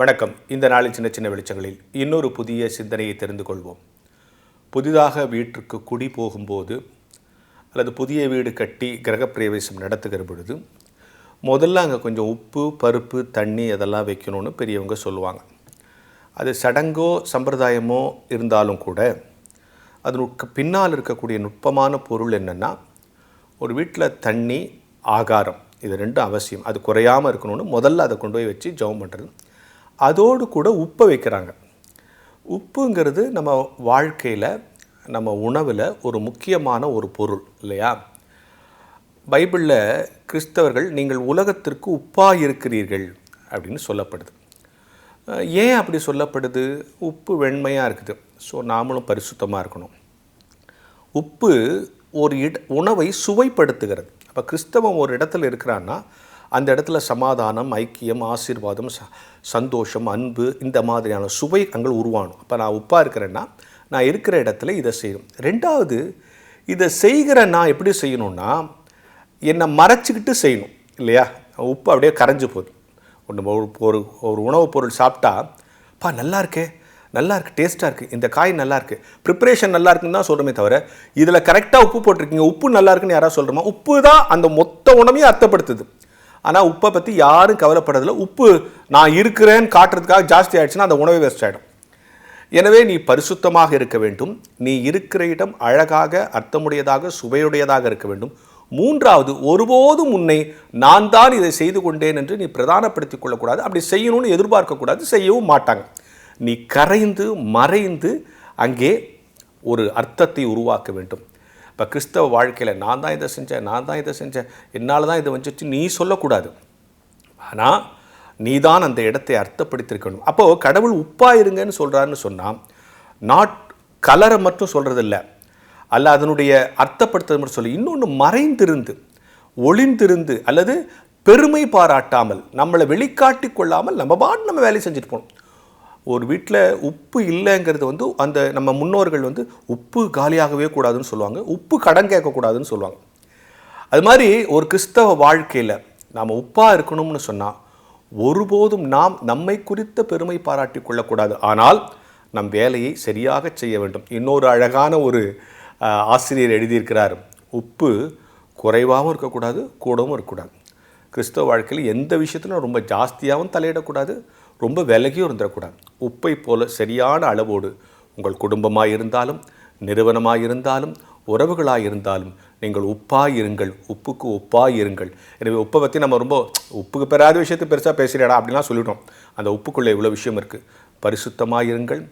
வணக்கம். இந்த நாளின் சின்ன சின்ன வெளிச்சங்களில் இன்னொரு புதிய சிந்தனையை தெரிந்து கொள்வோம். புதிதாக வீட்டிற்கு குடி போகும்போது அல்லது புதிய வீடு கட்டி கிரகப்பிரவேசம் நடத்துகிற பொழுது முதல்ல அங்கே கொஞ்சம் உப்பு பருப்பு தண்ணி அதெல்லாம் வைக்கணும்னு பெரியவங்க சொல்லுவாங்க. அது சடங்கோ சம்பிரதாயமோ இருந்தாலும் கூட அதனுக்கு பின்னால் இருக்கக்கூடிய நுட்பமான பொருள் என்னென்னா ஒரு வீட்டில் தண்ணி ஆகாரம். இது ரெண்டும் அவசியம். அது குறையாமல் இருக்கணும்னு முதல்ல அதை கொண்டு போய் வச்சு ஜெபம் பண்ணுறது அதோடு கூட உப்பை வைக்கிறாங்க. உப்புங்கிறது நம்ம வாழ்க்கையில் நம்ம உணவில் ஒரு முக்கியமான ஒரு பொருள் இல்லையா? பைபிளில் கிறிஸ்தவர்கள் நீங்கள் உலகத்திற்கு உப்பாக இருக்கிறீர்கள் அப்படின்னு சொல்லப்படுது. ஏன் அப்படி சொல்லப்படுது? உப்பு வெண்மையாக இருக்குது. ஸோ நாமளும் பரிசுத்தமாக இருக்கணும். உப்பு ஒரு இட உணவை சுவைப்படுத்துகிறது. அப்போ கிறிஸ்தவம் ஒரு இடத்துல இருக்கிறான்னா அந்த இடத்துல சமாதானம் ஐக்கியம் ஆசீர்வாதம் ச சந்தோஷம் அன்பு இந்த மாதிரியான சுவை அங்கே உருவானும். அப்போ நான் உப்பாக இருக்கிறேன்னா நான் இருக்கிற இடத்துல இதை செய்யணும். ரெண்டாவது இதை செய்கிற நான் எப்படி செய்யணும்னா என்னை மறைச்சிக்கிட்டு செய்யணும் இல்லையா? உப்பு அப்படியே கரைஞ்சி போகுது ஒன்று ஒரு ஒரு ஒரு உணவுப் பொருள் சாப்பிட்டா பா நல்லா இருக்கே நல்லா இருக்குது டேஸ்ட்டாக இருக்குது இந்த காய் நல்லா இருக்குது ப்ரிப்பரேஷன் நல்லா இருக்குன்னு தான் சொல்கிறோமே தவிர இதில் கரெக்டாக உப்பு போட்டிருக்கீங்க உப்பு நல்லா இருக்குன்னு யாராவது சொல்கிறோமா உப்பு தான் அந்த மொத்த உணவையும் அர்த்தப்படுத்துது. ஆனால் உப்பை பற்றி யாரும் கவலைப்படுறதில்ல. உப்பு நான் இருக்கிறேன்னு காட்டுறதுக்காக ஜாஸ்தி ஆயிடுச்சுன்னா அந்த உணவே வேஸ்ட் ஆகிடும் எனவே நீ பரிசுத்தமாக இருக்க வேண்டும். நீ இருக்கிற இடம் அழகாக அர்த்தமுடையதாக சுவையுடையதாக இருக்க வேண்டும். மூன்றாவது ஒருபோதும் உன்னை நான் தான் இதை செய்து கொண்டேன் என்று நீ பிரதானப்படுத்திக் கொள்ளக்கூடாது. அப்படி செய்யணும்னு எதிர்பார்க்கக்கூடாது. செய்யவும் மாட்டாங்க. நீ கரைந்து மறைந்து அங்கே ஒரு அர்த்தத்தை உருவாக்க வேண்டும். இப்போ கிறிஸ்தவ வாழ்க்கையில் நான் தான் இதை செஞ்சேன் நான் தான் இதை செஞ்சேன் என்னால் தான் இதை வந்துச்சு நீ சொல்லக்கூடாது. ஆனால் நீதான் அந்த இடத்தை அர்த்தப்படுத்தியிருக்கணும். அப்போது கடவுள் உப்பா இருங்கன்னு சொல்கிறாருன்னு சொன்னால் நாட் கலரை மட்டும் சொல்கிறதில்ல அல்ல அதனுடைய அர்த்தப்படுத்துறது மட்டும் சொல்லி. இன்னொன்று மறைந்திருந்து ஒளிந்திருந்து அல்லது பெருமை பாராட்டாமல் நம்மளை வெளிக்காட்டி கொள்ளாமல் நம்ம பாட்டு நம்ம வேலையை செஞ்சுட்டு போகணும். ஒரு வீட்டில் உப்பு இல்லைங்கிறது வந்து அந்த நம்ம முன்னோர்கள் வந்து உப்பு காலியாகவே கூடாதுன்னு சொல்லுவாங்க. உப்பு கடன் கேட்கக்கூடாதுன்னு சொல்லுவாங்க. அது மாதிரி ஒரு கிறிஸ்தவ வாழ்க்கையில் நாம் உப்பாக இருக்கணும்னு சொன்னால் ஒருபோதும் நாம் நம்மை குறித்த பெருமை பாராட்டி கொள்ளக்கூடாது. ஆனால் நம் வேலையை சரியாக செய்ய வேண்டும். இன்னொரு அழகான ஒரு ஆசிரியர் எழுதியிருக்கிறார். உப்பு குறைவாகவும் இருக்கக்கூடாது கூடவும் இருக்கக்கூடாது. கிறிஸ்தவ வாழ்க்கையில் எந்த விஷயத்திலும் ரொம்ப ஜாஸ்தியாகவும் தலையிடக்கூடாது. ரொம்ப விலகியும் இருந்துடக்கூடாது. உப்பை போல சரியான அளவோடு உங்கள் குடும்பமாக இருந்தாலும் நிறுவனமாக இருந்தாலும் உறவுகளாக இருந்தாலும் நீங்கள் உப்பாக இருங்கள் உப்புக்கு உப்பாக இருங்கள். எனவே உப்பை பற்றி நம்ம ரொம்ப உப்புக்கு பெறாத விஷயத்தை பெருசாக பேசுகிறடா அப்படிலாம் சொல்லிட்டோம். அந்த உப்புக்குள்ளே இவ்வளோ விஷயம் இருக்குது பரிசுத்தமாக இருங்கள்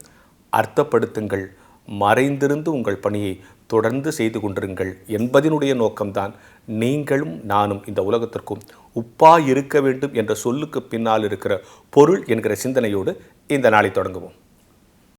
அர்த்தப்படுத்துங்கள் மறைந்திருந்து உங்கள் பணியை தொடர்ந்து செய்து கொண்டிருங்கள் என்பதினுடைய நோக்கம்தான் நீங்களும் நானும் இந்த உலகத்திற்கும் உப்பா இருக்க வேண்டும் என்ற சொல்லுக்கு பின்னால் இருக்கிற பொருள் என்கிற சிந்தனையோடு இந்த நாளை தொடங்குவோம்.